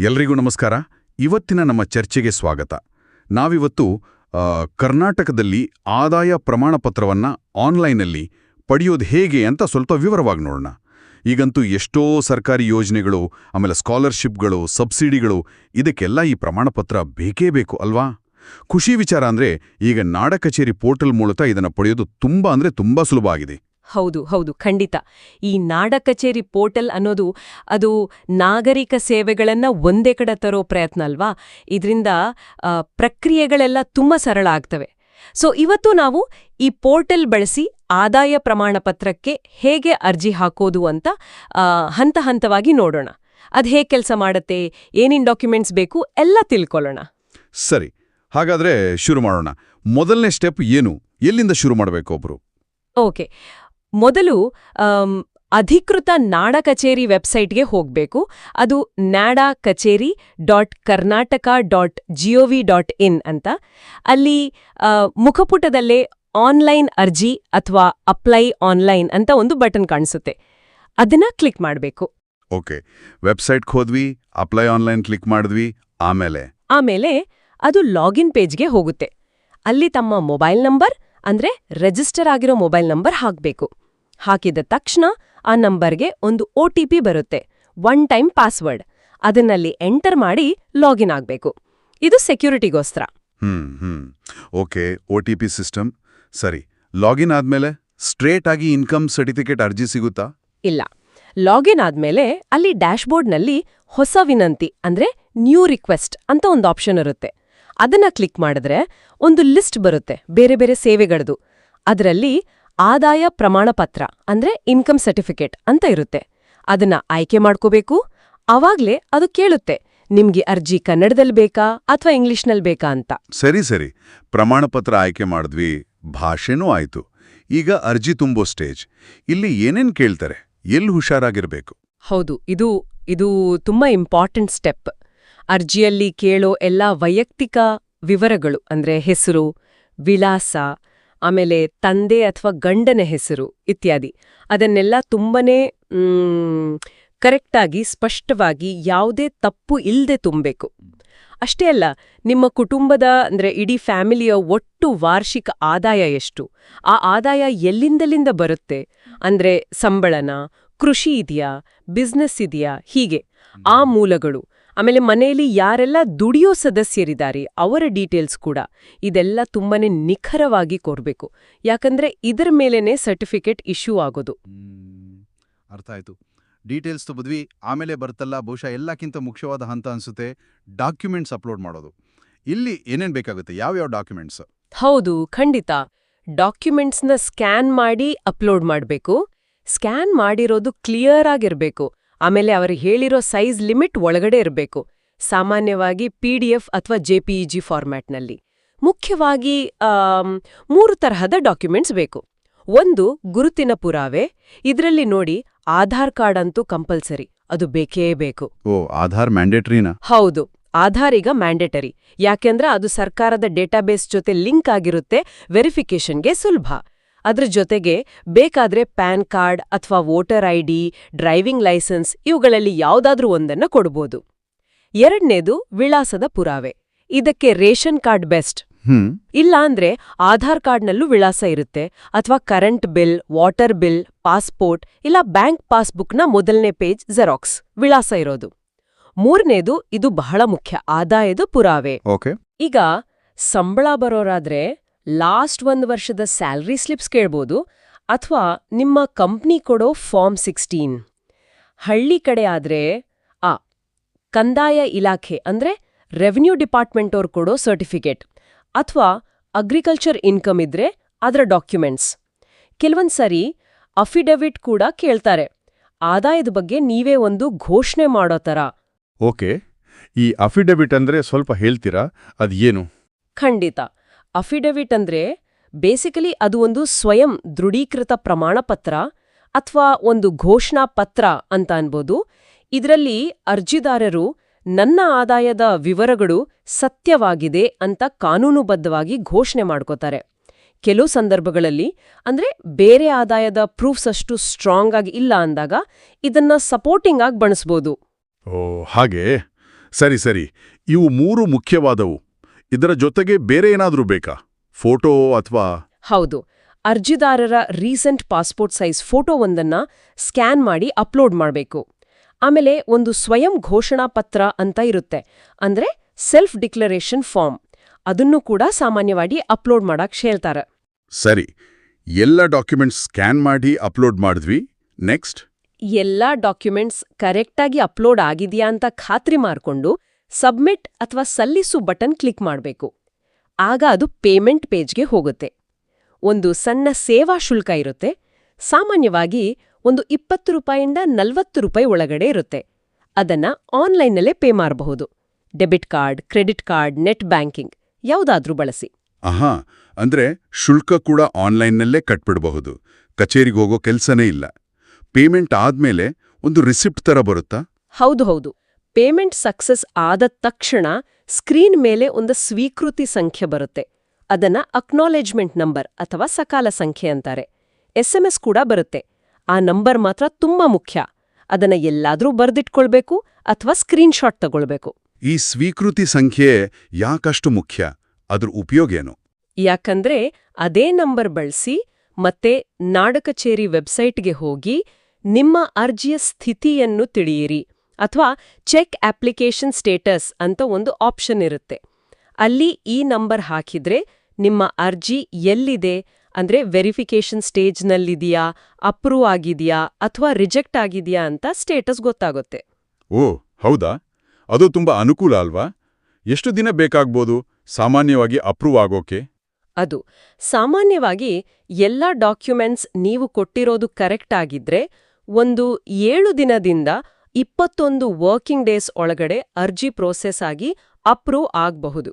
ಎಲ್ರಿಗೂ ನಮಸ್ಕಾರ. ಇವತ್ತಿನ ನಮ್ಮ ಚರ್ಚೆಗೆ ಸ್ವಾಗತ. ನಾವಿವತ್ತು ಕರ್ನಾಟಕದಲ್ಲಿ ಆದಾಯ ಪ್ರಮಾಣ ಪತ್ರವನ್ನು ಆನ್ಲೈನಲ್ಲಿ ಪಡೆಯೋದು ಹೇಗೆ ಅಂತ ಸ್ವಲ್ಪ ವಿವರವಾಗಿ ನೋಡೋಣ. ಈಗಂತೂ ಎಷ್ಟೋ ಸರ್ಕಾರಿ ಯೋಜನೆಗಳು, ಆಮೇಲೆ ಸ್ಕಾಲರ್ಶಿಪ್ಗಳು, ಸಬ್ಸಿಡಿಗಳು, ಇದಕ್ಕೆಲ್ಲ ಈ ಪ್ರಮಾಣಪತ್ರ ಬೇಕೇ ಬೇಕು ಅಲ್ವಾ? ಖುಷಿ ವಿಚಾರ ಅಂದ್ರೆ, ಈಗ ನಾಡ ಕಚೇರಿ ಪೋರ್ಟಲ್ ಮೂಲಕ ಇದನ್ನು ಪಡೆಯೋದು ತುಂಬಾ ಅಂದ್ರೆ ತುಂಬಾ ಸುಲಭ ಆಗಿದೆ. ಹೌದು ಹೌದು ಖಂಡಿತ. ಈ ನಾಡ ಕಚೇರಿ ಪೋರ್ಟಲ್ ಅನ್ನೋದು ಅದು ನಾಗರಿಕ ಸೇವೆಗಳನ್ನ ಒಂದೇ ಕಡೆ ತರೋ ಪ್ರಯತ್ನ ಅಲ್ವಾ? ಇದರಿಂದ ಪ್ರಕ್ರಿಯೆಗಳೆಲ್ಲ ತುಂಬ ಸರಳ ಆಗ್ತವೆ. ಸೊ ಇವತ್ತು ನಾವು ಈ ಪೋರ್ಟಲ್ ಬಳಸಿ ಆದಾಯ ಪ್ರಮಾಣ ಪತ್ರಕ್ಕೆ ಹೇಗೆ ಅರ್ಜಿ ಹಾಕೋದು ಅಂತ ಹಂತ ಹಂತವಾಗಿ ನೋಡೋಣ. ಅದು ಹೇಗೆ ಕೆಲಸ ಮಾಡುತ್ತೆ ಏನೇನು ಡಾಕ್ಯುಮೆಂಟ್ಸ್ ಬೇಕು ಎಲ್ಲ ತಿಳ್ಕೊಳ್ಳೋಣ. ಸರಿ ಹಾಗಾದ್ರೆ ಶುರು ಮಾಡೋಣ. ಮೊದಲನೇ ಸ್ಟೆಪ್ ಏನು? ಎಲ್ಲಿಂದ ಶುರು ಮಾಡಬೇಕು ಒಬ್ರು? ಓಕೆ ಮೊದಲು ಅಧಿಕೃತ ನಾಡ ಕಚೇರಿ ವೆಬ್ಸೈಟ್ಗೆ ಹೋಗಬೇಕು. ಅದು Nada Kacheri dot Karnataka dot G O V dot in ಅಂತ. ಅಲ್ಲಿ ಮುಖಪುಟದಲ್ಲೇ ಆನ್ಲೈನ್ ಅರ್ಜಿ ಅಥವಾ ಅಪ್ಲೈ ಆನ್ಲೈನ್ ಅಂತ ಒಂದು ಬಟನ್ ಕಾಣಿಸುತ್ತೆ. ಅದನ್ನ ಕ್ಲಿಕ್ ಮಾಡಬೇಕು. ಓಕೆ. ವೆಬ್ಸೈಟ್ಗೆ ಹೋದ್ವಿ ಅಪ್ಲೈ ಆನ್ಲೈನ್ ಕ್ಲಿಕ್ ಮಾಡಿದ್ವಿ ಆಮೇಲೆ? ಆಮೇಲೆ ಅದು ಲಾಗಿನ್ ಪೇಜ್ಗೆ ಹೋಗುತ್ತೆ. ಅಲ್ಲಿ ತಮ್ಮ ಮೊಬೈಲ್ ನಂಬರ್ ಅಂದ್ರೆ ರಿಜಿಸ್ಟರ್ ಆಗಿರೋ ಮೊಬೈಲ್ ನಂಬರ್ ಹಾಕಬೇಕು. ಹಾಕಿದ ತಕ್ಷಣ ಆ ನಂಬರ್ಗೆ ಒಂದು ಒ ಟಿ ಪಿ ಬರುತ್ತೆ ಒನ್ ಟೈಮ್ ಪಾಸ್ವರ್ಡ್. ಅದನ್ನಲ್ಲಿ ಎಂಟರ್ ಮಾಡಿ ಲಾಗಿನ್ ಆಗಬೇಕು. ಇದು ಸೆಕ್ಯೂರಿಟಿಗೋಸ್ಕರ. ಹ್ಮ್ ಹ್ಮ್. Okay O T P system. ಸರಿ ಲಾಗಿನ್ ಆದ್ಮೇಲೆ ಸ್ಟ್ರೇಟ್ ಆಗಿ ಇನ್ಕಮ್ ಸರ್ಟಿಫಿಕೇಟ್ ಅರ್ಜಿ ಸಿಗುತ್ತಾ? ಇಲ್ಲ. ಲಾಗಿನ್ ಆದ್ಮೇಲೆ ಅಲ್ಲಿ ಡ್ಯಾಶ್ಬೋರ್ಡ್ನಲ್ಲಿ ಹೊಸ ವಿನಂತಿ ಅಂದ್ರೆ ನ್ಯೂ ರಿಕ್ವೆಸ್ಟ್ ಅಂತ ಒಂದು ಆಪ್ಷನ್ ಇರುತ್ತೆ. ಅದನ್ನ ಕ್ಲಿಕ್ ಮಾಡಿದ್ರೆ ಒಂದು ಲಿಸ್ಟ್ ಬರುತ್ತೆ ಬೇರೆ ಬೇರೆ ಸೇವೆಗಳದು. ಅದರಲ್ಲಿ ಆದಾಯ ಪ್ರಮಾಣ ಪತ್ರ ಅಂದ್ರೆ ಇನ್ಕಮ್ ಸರ್ಟಿಫಿಕೇಟ್ ಅಂತ ಇರುತ್ತೆ. ಅದನ್ನ ಆಯ್ಕೆ ಮಾಡ್ಕೋಬೇಕು. ಆವಾಗಲೇ ಅದು ಕೇಳುತ್ತೆ ನಿಮ್ಗೆ ಅರ್ಜಿ ಕನ್ನಡದಲ್ಲಿ ಬೇಕಾ ಅಥವಾ ಇಂಗ್ಲಿಷ್ನಲ್ಲಿ ಬೇಕಾ ಅಂತ. ಸರಿ ಸರಿ. ಪ್ರಮಾಣ ಪತ್ರ ಆಯ್ಕೆ ಮಾಡಿದ್ವಿ ಭಾಷೆನೂ ಆಯ್ತು. ಈಗ ಅರ್ಜಿ ತುಂಬೋ ಸ್ಟೇಜ್. ಇಲ್ಲಿ ಏನೇನ್ ಕೇಳ್ತಾರೆ? ಎಲ್ಲಿ ಹುಷಾರಾಗಿರ್ಬೇಕು? ಹೌದು ಇದು ಇದು ತುಂಬಾ ಇಂಪಾರ್ಟೆಂಟ್ ಸ್ಟೆಪ್. ಅರ್ಜಿಯಲ್ಲಿ ಕೇಳೋ ಎಲ್ಲ ವೈಯಕ್ತಿಕ ವಿವರಗಳು ಅಂದ್ರೆ ಹೆಸರು ವಿಳಾಸ ಆಮೇಲೆ ತಂದೆ ಅಥವಾ ಗಂಡನ ಹೆಸರು ಇತ್ಯಾದಿ. ಅದನ್ನೆಲ್ಲ ತುಂಬನೇ ಕರೆಕ್ಟಾಗಿ ಸ್ಪಷ್ಟವಾಗಿ ಯಾವುದೇ ತಪ್ಪು ಇಲ್ಲದೆ ತುಂಬಬೇಕು. ಅಷ್ಟೇ ಅಲ್ಲ, ನಿಮ್ಮ ಕುಟುಂಬದ, ಅಂದ್ರೆ ಇಡೀ ಫ್ಯಾಮಿಲಿಯ ಒಟ್ಟು ವಾರ್ಷಿಕ ಆದಾಯ ಎಷ್ಟು? ಆ ಆದಾಯ ಎಲ್ಲಿಂದಲಿಂದ ಬರುತ್ತೆ? ಅಂದ್ರೆ ಸಂಬಳನ, ಕೃಷಿ ಇದೆಯಾ ಬಿಸ್ನೆಸ್ ಇದೆಯಾ, ಹೀಗೆ. ಆ ಮೂಲಗಳು. ಆಮೇಲೆ ಮನೆಯಲ್ಲಿ ಯಾರೆಲ್ಲ ದುಡಿಯೋ ಸದಸ್ಯರಿದ್ದಾರೆ ಅವರ ಡೀಟೇಲ್ಸ್ ಕೂಡ. ಇದೆಲ್ಲ ತುಂಬಾನೇ ನಿಖರವಾಗಿ ಕೊರಬೇಕು ಯಾಕಂದ್ರೆ ಇದರ ಮೇಲೇನೆ ಸರ್ಟಿಫಿಕೇಟ್ ಇಶ್ಯೂ ಆಗೋದು. ಅರ್ಥ ಆಯ್ತು. ಡೀಟೇಲ್ಸ್ ತುಂಬಿದ್ವಿ ಆಮೇಲೆ ಬರ್ತಲ್ಲ ಬಹುಶಃ ಎಲ್ಲಕ್ಕಿಂತ ಮುಖ್ಯವಾದ ಹಂತ ಅನ್ಸುತ್ತೆ ಡಾಕ್ಯುಮೆಂಟ್ಸ್ ಅಪ್ಲೋಡ್ ಮಾಡೋದು. ಇಲ್ಲಿ ಏನೇನ್ ಬೇಕಾಗುತ್ತೆ? ಯಾವ್ಯಾವ ಡಾಕ್ಯುಮೆಂಟ್ಸ್? ಹೌದು ಖಂಡಿತ. ಡಾಕ್ಯುಮೆಂಟ್ಸ್ನ ಸ್ಕ್ಯಾನ್ ಮಾಡಿ ಅಪ್ಲೋಡ್ ಮಾಡಬೇಕು. ಸ್ಕ್ಯಾನ್ ಮಾಡಿರೋದು ಕ್ಲಿಯರ್ ಆಗಿರ್ಬೇಕು. ಆಮೇಲೆ ಅವರು ಹೇಳಿರೋ ಸೈಜ್ ಲಿಮಿಟ್ ಒಳಗಡೆ ಇರಬೇಕು. ಸಾಮಾನ್ಯವಾಗಿ ಪಿ ಡಿ ಎಫ್ ಅಥವಾ ಜೆಪಿಇಜಿ ಫಾರ್ಮ್ಯಾಟ್ನಲ್ಲಿ ಮುಖ್ಯವಾಗಿ ಮೂರು ತರಹದ ಡಾಕ್ಯುಮೆಂಟ್ಸ್ ಬೇಕು. ಒಂದು ಗುರುತಿನ ಪುರಾವೆ ಇದರಲ್ಲಿ ನೋಡಿ ಆಧಾರ್ ಕಾರ್ಡ್ ಅಂತೂ ಕಂಪಲ್ಸರಿ ಅದು ಬೇಕೇ ಬೇಕು. ಓ ಆಧಾರ್ ಮ್ಯಾಂಡೇಟರಿನಾ ಹೌದು ಆಧಾರ್ ಈಗ ಮ್ಯಾಂಡೇಟರಿ ಯಾಕೆಂದ್ರೆ ಅದು ಸರ್ಕಾರದ ಡೇಟಾಬೇಸ್ ಜೊತೆ ಲಿಂಕ್ ಆಗಿರುತ್ತೆ ವೆರಿಫಿಕೇಷನ್ಗೆ ಸುಲಭ. ಅದ್ರ ಜೊತೆಗೆ ಬೇಕಾದ್ರೆ ಪ್ಯಾನ್ ಕಾರ್ಡ್ ಅಥವಾ ವೋಟರ್ ಐಡಿ ಡ್ರೈವಿಂಗ್ ಲೈಸೆನ್ಸ್ ಇವುಗಳಲ್ಲಿ ಯಾವುದಾದ್ರೂ ಒಂದನ್ನ ಕೊಡ್ಬೋದು. ಎರಡನೇದು ವಿಳಾಸದ ಪುರಾವೆ. ಇದಕ್ಕೆ ರೇಷನ್ ಕಾರ್ಡ್ ಬೆಸ್ಟ್. ಇಲ್ಲಾಂದ್ರೆ ಇಲ್ಲ ಅಂದ್ರೆ ಆಧಾರ್ ಕಾರ್ಡ್ನಲ್ಲೂ ವಿಳಾಸ ಇರುತ್ತೆ. ಅಥವಾ current bill water bill passport ಇಲ್ಲ ಬ್ಯಾಂಕ್ ಪಾಸ್ಬುಕ್ನ ಮೊದಲನೇ ಪೇಜ್ ಜೆರಾಕ್ಸ್ ವಿಳಾಸ ಇರೋದು. ಮೂರನೇದು ಇದು ಬಹಳ ಮುಖ್ಯ ಆದಾಯದ ಪುರಾವೆ. ಈಗ ಸಂಬಳ ಬರೋರಾದ್ರೆ ಲಾಸ್ಟ್ ಒಂದು ವರ್ಷದ ಸ್ಯಾಲ್ರಿ ಸ್ಲಿಪ್ಸ್ ಕೇಳ್ಬೋದು ಅಥವಾ ನಿಮ್ಮ ಕಂಪ್ನಿ ಕೊಡೋ ಫಾರ್ಮ್ ಸಿಕ್ಸ್ಟೀನ್. ಹಳ್ಳಿ ಕಡೆ ಆದ್ರೆ ಆ ಕಂದಾಯ ಇಲಾಖೆ ಅಂದ್ರೆ ರೆವಿನ್ಯೂ ಡಿಪಾರ್ಟ್ಮೆಂಟ್ ಅವ್ರು ಕೊಡೋ ಸರ್ಟಿಫಿಕೇಟ್ ಅಥವಾ ಅಗ್ರಿಕಲ್ಚರ್ ಇನ್ಕಮ್ ಇದ್ರೆ ಅದರ ಡಾಕ್ಯುಮೆಂಟ್ಸ್. ಕೆಲವೊಂದು ಸರಿ ಅಫಿಡವಿಟ್ ಕೂಡ ಕೇಳ್ತಾರೆ. ಆದಾಯದ ಬಗ್ಗೆ ನೀವೇ ಒಂದು ಘೋಷಣೆ ಮಾಡೋ ಥರ. ಓಕೆ ಈ ಅಫಿಡವಿಟ್ ಅಂದ್ರೆ ಸ್ವಲ್ಪ ಹೇಳ್ತೀರಾ? ಅದೇನು ಏನು? ಖಂಡಿತ. ಅಫಿಡವಿಟ್ ಅಂದ್ರೆ ಬೇಸಿಕಲಿ ಅದು ಒಂದು ಸ್ವಯಂ ದೃಢೀಕೃತ ಪ್ರಮಾಣಪತ್ರ ಅಥವಾ ಒಂದು ಘೋಷಣಾ ಪತ್ರ ಅಂತ ಅನ್ಬೋದು. ಇದರಲ್ಲಿ ಅರ್ಜಿದಾರರು ನನ್ನ ಆದಾಯದ ವಿವರಗಳು ಸತ್ಯವಾಗಿದೆ ಅಂತ ಕಾನೂನುಬದ್ಧವಾಗಿ ಘೋಷಣೆ ಮಾಡ್ಕೋತಾರೆ. ಕೆಲವು ಸಂದರ್ಭಗಳಲ್ಲಿ ಅಂದ್ರೆ ಬೇರೆ ಆದಾಯದ ಪ್ರೂಫ್ಸ್ ಅಷ್ಟು ಸ್ಟ್ರಾಂಗ್ ಆಗಿ ಇಲ್ಲ ಅಂದಾಗ ಇದನ್ನ ಸಪೋರ್ಟಿಂಗ್ ಆಗಿ ಬಳಸ್ಬೋದು ಓ, ಹಾಗೆ? ಸರಿ ಸರಿ. ಇವು ಮೂರು ಮುಖ್ಯವಾದವು. ಇದರ ಜೊತೆಗೆ ಬೇರೆ ಏನಾದರೂ ಬೇಕಾ? ಫೋಟೋ ಅಥವಾ ಹೌದು. ಅರ್ಜಿದಾರರ ರೀಸೆಂಟ್ ಪಾಸ್ಪೋರ್ಟ್ ಸೈಜ್ ಫೋಟೋ ಒಂದನ್ನ ಸ್ಕ್ಯಾನ್ ಮಾಡಿ ಅಪ್ಲೋಡ್ ಮಾಡಬೇಕು. ಆಮೇಲೆ ಒಂದು ಸ್ವಯಂ ಘೋಷಣಾ ಪತ್ರ ಅಂತ ಇರುತ್ತೆ. ಅಂದ್ರೆ ಸೆಲ್ಫ್ ಡಿಕ್ಲರೇಷನ್ ಫಾರ್ಮ್. ಅದನ್ನು ಕೂಡ ಸಾಮಾನ್ಯವಾಗಿ ಅಪ್ಲೋಡ್ ಮಾಡಕ್ಕೆ ಹೇಳ್ತಾರೆ. ಸರಿ. ಎಲ್ಲ ಡಾಕ್ಯುಮೆಂಟ್ಸ್ ಸ್ಕ್ಯಾನ್ ಮಾಡಿ ಅಪ್ಲೋಡ್ ಮಾಡಿದ್ವಿ. ನೆಕ್ಸ್ಟ್? ಎಲ್ಲ ಡಾಕ್ಯುಮೆಂಟ್ಸ್ ಕರೆಕ್ಟಾಗಿ ಅಪ್ಲೋಡ್ ಆಗಿದೆಯಾ ಅಂತ ಖಾತ್ರಿ ಮಾಡಿಕೊಂಡು ಸಬ್ಮಿಟ್ ಅಥವಾ ಸಲ್ಲಿಸು ಬಟನ್ ಕ್ಲಿಕ್ ಮಾಡಬೇಕು. ಆಗ ಅದು ಪೇಮೆಂಟ್ ಪೇಜ್ಗೆ ಹೋಗುತ್ತೆ. ಒಂದು ಸಣ್ಣ ಸೇವಾ ಶುಲ್ಕ ಇರುತ್ತೆ. ಸಾಮಾನ್ಯವಾಗಿ ಒಂದು ಇಪ್ಪತ್ತು ರೂಪಾಯಿಂದ ನಲವತ್ತು ರೂಪಾಯಿ ಒಳಗಡೆ ಇರುತ್ತೆ. ಅದನ್ನ ಆನ್ಲೈನ್ನಲ್ಲೇ ಪೇ ಮಾಡಬಹುದು. Debit card credit card net banking ಯಾವುದಾದ್ರೂ ಬಳಸಿ. ಆಹಾ ಅಂದ್ರೆ ಶುಲ್ಕ ಕೂಡ ಆನ್ಲೈನ್ನಲ್ಲೇ ಕಟ್ಬಿಡಬಹುದು. ಕಚೇರಿಗೆ ಹೋಗೋ ಕೆಲ್ಸನೇ ಇಲ್ಲ. ಪೇಮೆಂಟ್ ಆದ್ಮೇಲೆ ಒಂದು ರಿಸಿಪ್ಟ್ ತರ ಬರುತ್ತಾ? ಹೌದು ಹೌದು. ಪೇಮೆಂಟ್ ಸಕ್ಸಸ್ ಆದ ತಕ್ಷಣ ಸ್ಕ್ರೀನ್ ಮೇಲೆ ಒಂದು ಸ್ವೀಕೃತಿ ಸಂಖ್ಯೆ ಬರುತ್ತೆ. ಅದನ್ನ ಅಕ್ನಾಲೆಜ್ಮೆಂಟ್ ನಂಬರ್ ಅಥವಾ ಸಕಾಲ ಸಂಖ್ಯೆ ಅಂತಾರೆ. ಎಸ್ಎಂಎಸ್ ಕೂಡ ಬರುತ್ತೆ. ಆ ನಂಬರ್ ಮಾತ್ರ ತುಂಬಾ ಮುಖ್ಯ. ಅದನ್ನ ಎಲ್ಲಾದ್ರೂ ಬರ್ದಿಟ್ಕೊಳ್ಬೇಕು ಅಥವಾ ಸ್ಕ್ರೀನ್ಶಾಟ್ ತಗೊಳ್ಬೇಕು. ಈ ಸ್ವೀಕೃತಿ ಸಂಖ್ಯೆ ಯಾಕಷ್ಟು ಮುಖ್ಯ? ಅದ್ರ ಉಪಯೋಗ ಏನು? ಯಾಕಂದ್ರೆ ಅದೇ ನಂಬರ್ ಬಳಸಿ ಮತ್ತೆ ನಾಡಕಚೇರಿ ವೆಬ್ಸೈಟ್ಗೆ ಹೋಗಿ ನಿಮ್ಮ ಅರ್ಜಿಯ ಸ್ಥಿತಿಯನ್ನು ತಿಳಿಯಿರಿ. ಅಥವಾ ಚೆಕ್ ಅಪ್ಲಿಕೇಶನ್ ಸ್ಟೇಟಸ್ ಅಂತ ಒಂದು ಆಪ್ಷನ್ ಇರುತ್ತೆ. ಅಲ್ಲಿ ಈ ನಂಬರ್ ಹಾಕಿದ್ರೆ ನಿಮ್ಮ ಅರ್ಜಿ ಎಲ್ಲಿದೆ? ಅಂದ್ರೆ ವೆರಿಫಿಕೇಶನ್ ಸ್ಟೇಜ್ನಲ್ಲಿದೆಯಾ? ಅಪ್ರೂವ್ ಆಗಿದೆಯಾ? ಅಥವಾ ರಿಜೆಕ್ಟ್ ಆಗಿದೆಯಾ ಅಂತ ಸ್ಟೇಟಸ್ ಗೊತ್ತಾಗುತ್ತೆ. ಓ ಹೌದಾ? ಅದು ತುಂಬಾ ಅನುಕೂಲ ಅಲ್ವಾ? ಎಷ್ಟು ದಿನ ಬೇಕಾಗ್ಬೋದು ಸಾಮಾನ್ಯವಾಗಿ ಅಪ್ರೂವ್ ಆಗೋಕೆ? ಅದು ಸಾಮಾನ್ಯವಾಗಿ ಎಲ್ಲ ಡಾಕ್ಯುಮೆಂಟ್ಸ್ ನೀವು ಕೊಟ್ಟಿರೋದು ಕರೆಕ್ಟ್ ಆಗಿದ್ರೆ ಒಂದು ಏಳು ದಿನದಿಂದ ಇಪ್ಪತ್ತೊಂದು ವರ್ಕಿಂಗ್ ಡೇಸ್ ಒಳಗಡೆ ಅರ್ಜಿ ಪ್ರೋಸೆಸ್ ಆಗಿ ಅಪ್ರೂವ್ ಆಗಬಹುದು.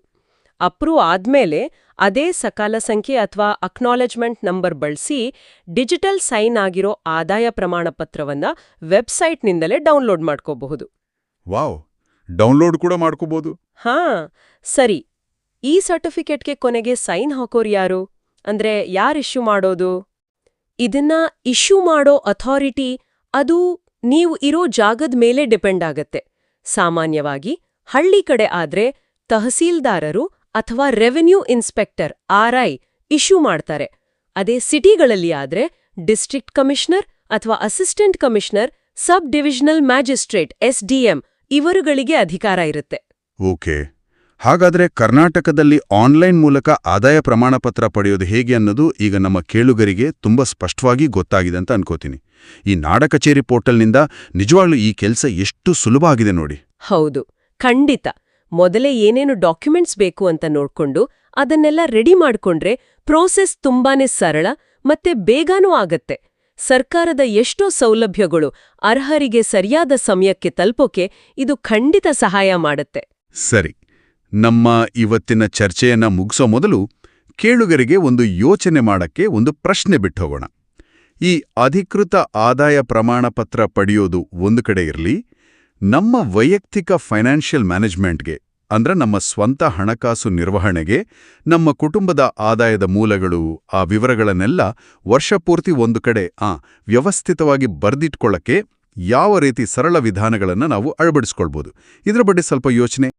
ಅಪ್ರೂವ್ ಆದ್ಮೇಲೆ ಅದೇ ಸಕಾಲ ಸಂಖ್ಯೆ ಅಥವಾ ಅಕ್ನಾಲೆಜ್ಮೆಂಟ್ ನಂಬರ್ ಬಳಸಿ ಡಿಜಿಟಲ್ ಸೈನ್ ಆಗಿರೋ ಆದಾಯ ಪ್ರಮಾಣ ಪತ್ರವನ್ನ ವೆಬ್ಸೈಟ್ನಿಂದಲೇ ಡೌನ್ಲೋಡ್ ಮಾಡ್ಕೋಬಹುದು. ವಾವ್! ಡೌನ್ಲೋಡ್ ಕೂಡ ಮಾಡ್ಕೋಬಹುದು. ಹಾ ಸರಿ. ಈ ಸರ್ಟಿಫಿಕೇಟ್ಗೆ ಕೊನೆಗೆ ಸೈನ್ ಹಾಕೋರು ಯಾರು? ಅಂದ್ರೆ ಯಾರು ಇಶ್ಯೂ ಮಾಡೋದು? ಇದನ್ನ ಇಶ್ಯೂ ಮಾಡೋ ಅಥಾರಿಟಿ ಅದು ನೀವು ಇರೋ ಜಾಗದ ಮೇಲೆ ಡಿಪೆಂಡ್ ಆಗತ್ತೆ. ಸಾಮಾನ್ಯವಾಗಿ ಹಳ್ಳಿ ಕಡೆ ಆದ್ರೆ ತಹಸೀಲ್ದಾರರು ಅಥವಾ ರೆವೆನ್ಯೂ ಇನ್ಸ್ಪೆಕ್ಟರ್, ಆರ್ಐ ಇಶ್ಯೂ ಮಾಡ್ತಾರೆ. ಅದೇ ಸಿಟಿಗಳಲ್ಲಿ ಆದ್ರೆ ಡಿಸ್ಟ್ರಿಕ್ಟ್ ಕಮಿಷನರ್ ಅಥವಾ assistant commissioner sub divisional magistrate, SDM ಇವರುಗಳಿಗೆ ಅಧಿಕಾರ ಇರುತ್ತೆ. ಓಕೆ. ಹಾಗಾದ್ರೆ ಕರ್ನಾಟಕದಲ್ಲಿ ಆನ್ಲೈನ್ ಮೂಲಕ ಆದಾಯ ಪ್ರಮಾಣಪತ್ರ ಪಡೆಯೋದು ಹೇಗೆ ಅನ್ನೋದು ಈಗ ನಮ್ಮ ಕೇಳುಗರಿಗೆ ತುಂಬಾ ಸ್ಪಷ್ಟವಾಗಿ ಗೊತ್ತಾಗಿದೆ ಅಂತ ಅನ್ಕೋತೀನಿ. ಈ ನಾಡ ಕಚೇರಿ ಪೋರ್ಟಲ್ನಿಂದ ನಿಜವಾಗ್ಲೂ ಈ ಕೆಲಸ ಎಷ್ಟು ಸುಲಭ ಆಗಿದೆ ನೋಡಿ. ಹೌದು. ಖಂಡಿತ. ಮೊದಲೇ ಏನೇನು ಡಾಕ್ಯುಮೆಂಟ್ಸ್ ಬೇಕು ಅಂತ ನೋಡ್ಕೊಂಡು ಅದನ್ನೆಲ್ಲ ರೆಡಿ ಮಾಡ್ಕೊಂಡ್ರೆ ಪ್ರೋಸೆಸ್ ತುಂಬಾನೇ ಸರಳ ಮತ್ತೆ ಬೇಗನೂ ಆಗತ್ತೆ. ಸರ್ಕಾರದ ಎಷ್ಟೋ ಸೌಲಭ್ಯಗಳು ಅರ್ಹರಿಗೆ ಸರಿಯಾದ ಸಮಯಕ್ಕೆ ತಲುಪೋಕೆ ಇದು ಖಂಡಿತ ಸಹಾಯ ಮಾಡುತ್ತೆ. ಸರಿ. ನಮ್ಮ ಇವತ್ತಿನ ಚರ್ಚೆಯನ್ನ ಮುಗಿಸೋ ಮೊದಲು ಕೇಳುಗರಿಗೆ ಒಂದು ಯೋಚನೆ ಮಾಡಕ್ಕೆ ಒಂದು ಪ್ರಶ್ನೆ ಬಿಟ್ಟು ಹೋಗೋಣ ಈ ಅಧಿಕೃತ ಆದಾಯ ಪ್ರಮಾಣಪತ್ರ ಪಡೆಯೋದು ಒಂದು ಕಡೆ ಇರಲಿ, ನಮ್ಮ ವೈಯಕ್ತಿಕ ಫೈನಾನ್ಷಿಯಲ್ ಮ್ಯಾನೇಜ್ಮೆಂಟ್ಗೆ, ಅಂದ್ರೆ ನಮ್ಮ ಸ್ವಂತ ಹಣಕಾಸು ನಿರ್ವಹಣೆಗೆ, ನಮ್ಮ ಕುಟುಂಬದ ಆದಾಯದ ಮೂಲಗಳು, ಆ ವಿವರಗಳನ್ನೆಲ್ಲ ವರ್ಷಪೂರ್ತಿ ಒಂದು ಕಡೆ, ಆ, ವ್ಯವಸ್ಥಿತವಾಗಿ ಬರ್ದಿಟ್ಕೊಳ್ಳಕ್ಕೆ ಯಾವ ರೀತಿ ಸರಳ ವಿಧಾನಗಳನ್ನು ನಾವು ಅಳವಡಿಸ್ಕೊಳ್ಬೋದು. ಇದರ ಬಗ್ಗೆ ಸ್ವಲ್ಪ ಯೋಚನೆ.